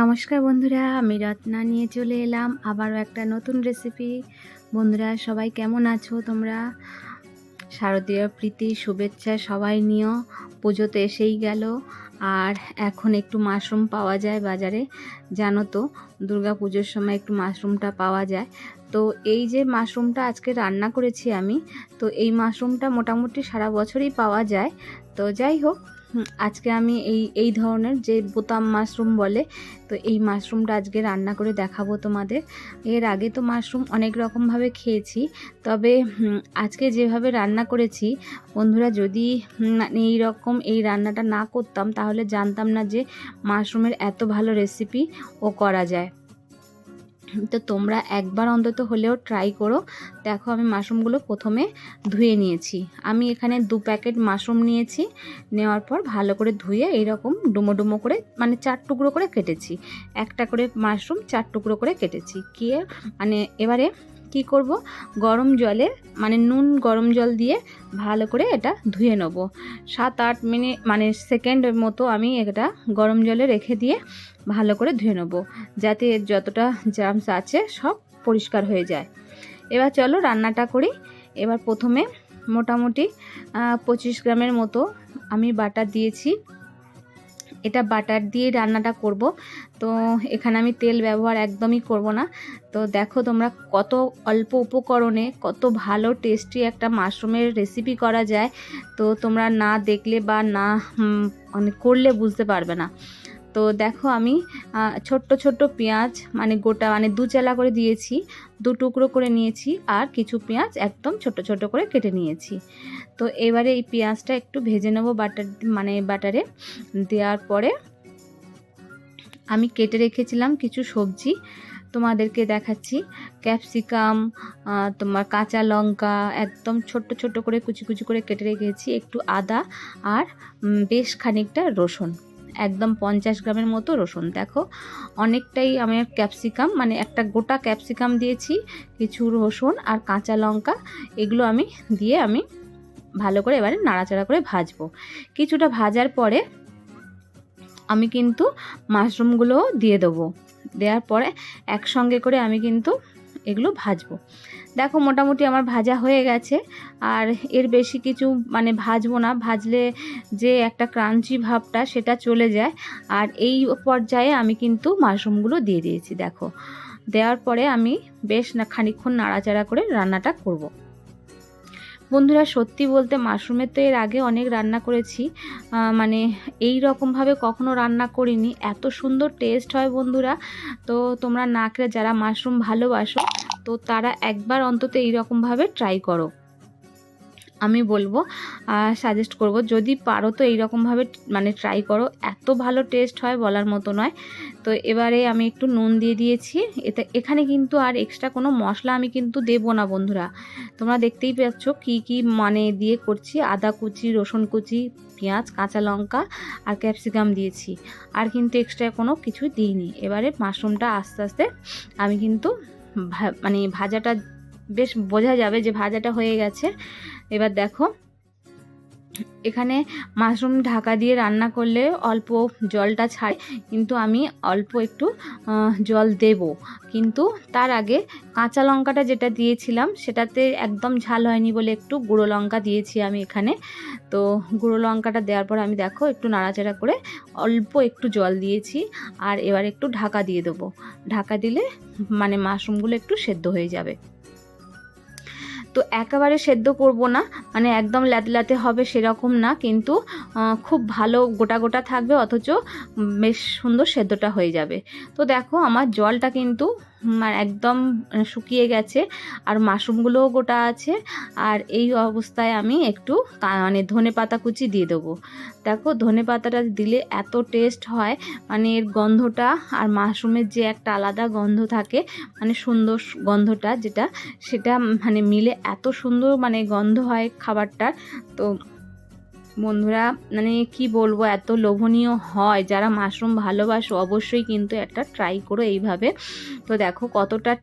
নমস্কার বন্ধুরা, আমি রত্না নিয়ে চলে এলাম আবারও একটা নতুন রেসিপি বন্ধুরা, সবাই কেমন আছো তোমরা? শারদীয় প্রীতি, শুভেচ্ছা সবাই নিও, পুজো তো এসেই গেল। আর এখন একটু মাশরুম পাওয়া যায় বাজারে, জানো তো, দুর্গা পুজোর সময় একটু মাশরুমটা পাওয়া যায়। তো এই যে মাশরুমটা আজকে রান্না করেছি আমি, তো এই মাশরুমটা মোটামুটি সারা বছরই পাওয়া যায়। তো যাই হোক আজকে আমি এই এই ধরনের যে বোতাম মাশরুম বলে তো এই মাশরুমটা আজকে রান্না করে দেখাবো তোমাদের। এর আগে তো মাশরুম অনেক রকমভাবে খেয়েছি তবে আজকে যেভাবে রান্না করেছি বন্ধুরা যদি হুম, এই রকম এই রান্নাটা না করতাম তাহলে জানতাম না যে মাশরুমের এত ভালো রেসিপি ও করা যায়। তো তোমরা একবার অন্তত হলেও ট্রাই করো। দেখো আমি মাশরুমগুলো প্রথমে ধুয়ে নিয়েছি। আমি এখানে দু প্যাকেট মাশরুম নিয়েছি। নেওয়ার পর ভালো করে ধুয়ে এইরকম ডুমো ডুমো করে মানে চার টুকরো করে কেটেছি। একটা করে মাশরুম, চার টুকরো করে কেটেছি। কে মানে এবারে কি করব? গরম জলে মানে নুন গরম জল দিয়ে ভালো করে এটা ধুয়ে নেব। সাত আট মিনিট মানে সেকেন্ডের মতো আমি এটা গরম জলে রেখে দিয়ে ভালো করে ধুয়ে নেব, যাতে এর যতটা জার্মস আছে সব পরিষ্কার হয়ে যায়। এবার চলো রান্নাটা করি। এবার প্রথমে মোটামুটি পঁচিশ গ্রামের মতো আমি বাটার দিয়েছি। এটা বাটার দিয়ে রান্নাটা করব। তো এখানে আমি তেল ব্যবহার একদমই করব না। তো দেখো তোমরা কত অল্প উপকরণে কত ভালো টেস্টি একটা মাশরুমের রেসিপি করা যায়। তো তোমরা না দেখলে বা না মানে করলে বুঝতে পারবে না। তো দেখো আমি ছোট্ট ছোট্ট পেঁয়াজ মানে গোটা মানে দু চালা করে দিয়েছি, দু টুকরো করে নিয়েছি আর কিছু পেঁয়াজ একদম ছোট ছোট করে কেটে নিয়েছি। তো এবারে এই পেঁয়াজটা একটু ভেজে নেব বাটার মানে বাটারে। দেওয়ার পরে আমি কেটে রেখেছিলাম কিছু সবজি। তোমাদেরকে দেখাচ্ছি, ক্যাপসিকাম তোমার কাঁচা লঙ্কা, একদম ছোট্ট ছোট্ট করে কুচি কুচি করে কেটে রেখেছি, একটু আদা আর বেশ খানিকটা রসুন। একদম পঞ্চাশ গ্রামের মতো রসুন। দেখো, অনেকটাই আমি ক্যাপসিকাম মানে একটা গোটা ক্যাপসিকাম দিয়েছি, কিছু রসুন আর কাঁচা লঙ্কা। এগুলো আমি দিয়ে আমি ভালো করে এবারে নাড়াচাড়া করে ভাজবো। কিছুটা ভাজার পরে আমি কিন্তু মাশরুমগুলোও দিয়ে দেবো। দেওয়ার পরে একসঙ্গে করে আমি কিন্তু এগুলো ভাজবো। দেখো মোটামুটি আমার ভাজা হয়ে গেছে। আর এর বেশি কিছু মানে ভাজবো না। ভাজলে যে একটা ক্রাঞ্চি ভাবটা সেটা চলে যায়। আর এই পর্যায়ে আমি কিন্তু মাশরুমগুলো দিয়ে দিয়েছি, দেখো। দেওয়ার পরে আমি বেশ না, খানিকক্ষণ নাড়াচাড়া করে রান্নাটা করব। বন্ধুরা, সত্যি বলতে মাশরুমের তো এর আগে অনেক রান্না করেছি। মানে এই রকমভাবে কখনো রান্না করিনি। এত সুন্দর টেস্ট হয় বন্ধুরা। তো তোমরা না খেলে যারা মাশরুম ভালোবাসো, তো তারা একবার অন্তত এই রকমভাবে ট্রাই করো। আমি বলব সাজেস্ট করব। যদি পারো তো এইরকমভাবে মানে ট্রাই করো। এত ভালো টেস্ট হয় বলার মতো নয়। তো এবারে আমি একটু নুন দিয়ে দিয়েছি। এতে, এখানে কিন্তু আর এক্সট্রা কোনো মশলা আমি কিন্তু দেবো না বন্ধুরা। তোমরা দেখতেই পাচ্ছ কি কি মানে দিয়ে করছি। আদা কুচি, রসুন কুচি, পেঁয়াজ, কাঁচা লঙ্কা আর ক্যাপসিকাম দিয়েছি। আর কিন্তু এক্সট্রা কোনো কিছু দিইনি। এবারে মাশরুমটা আস্তে আস্তে আমি কিন্তু মানে ভাজাটা বেশ বোঝা যাবে যে ভাজাটা হয়ে গেছে। এবার দেখো। এখানে মাশরুম ঢাকা দিয়ে রান্না করলে অল্প জলটা ছাড়ে, কিন্তু আমি অল্প একটু জল দেব। কিন্তু তার আগে কাঁচা লঙ্কাটা যেটা দিয়েছিলাম, সেটাতে একদম ঝাল হয়নি বলে একটু গুঁড়ো লঙ্কা দিয়েছি আমি এখানে। তো গুঁড়ো লঙ্কাটা দেওয়ার পর আমি দেখো একটু নাড়াচাড়া করে অল্প একটু জল দিয়েছি, আর এবার একটু ঢাকা দিয়ে দেবো। ঢাকা দিলে মানে মাশরুমগুলো একটু সেদ্ধ হয়ে যাবে। তো একেবারে সেদ্ধ করব না মানে একদম ল্যাতলাতে হবে সেরকম না, কিন্তু খুব ভালো গোটা গোটা থাকবে, অথচ বেশ সুন্দর সেদ্ধটা হয়ে যাবে। তো দেখো আমার জলটা কিন্তু একদম শুকিয়ে গেছে। আর মাশরুমগুলোও গোটা আছে। আর এই অবস্থায় আমি একটু মানে ধনে পাতা কুচি দিয়ে দেবো। দেখো, ধনে পাতাটা দিলে এত টেস্ট হয়। মানে এর গন্ধটা আর মাশরুমের যে একটা আলাদা গন্ধ থাকে মানে সুন্দর গন্ধটা যেটা, সেটা মানে মিলে এত সুন্দর মানে গন্ধ হয় খাবারটার। তো বন্ধুরা মানে কি বলব, এত লোভনীয় হয়। যারা মাশরুম ভালোবাসো, অবশ্যই কিন্তু একটা ট্রাই করো এইভাবে। তো দেখো কতটা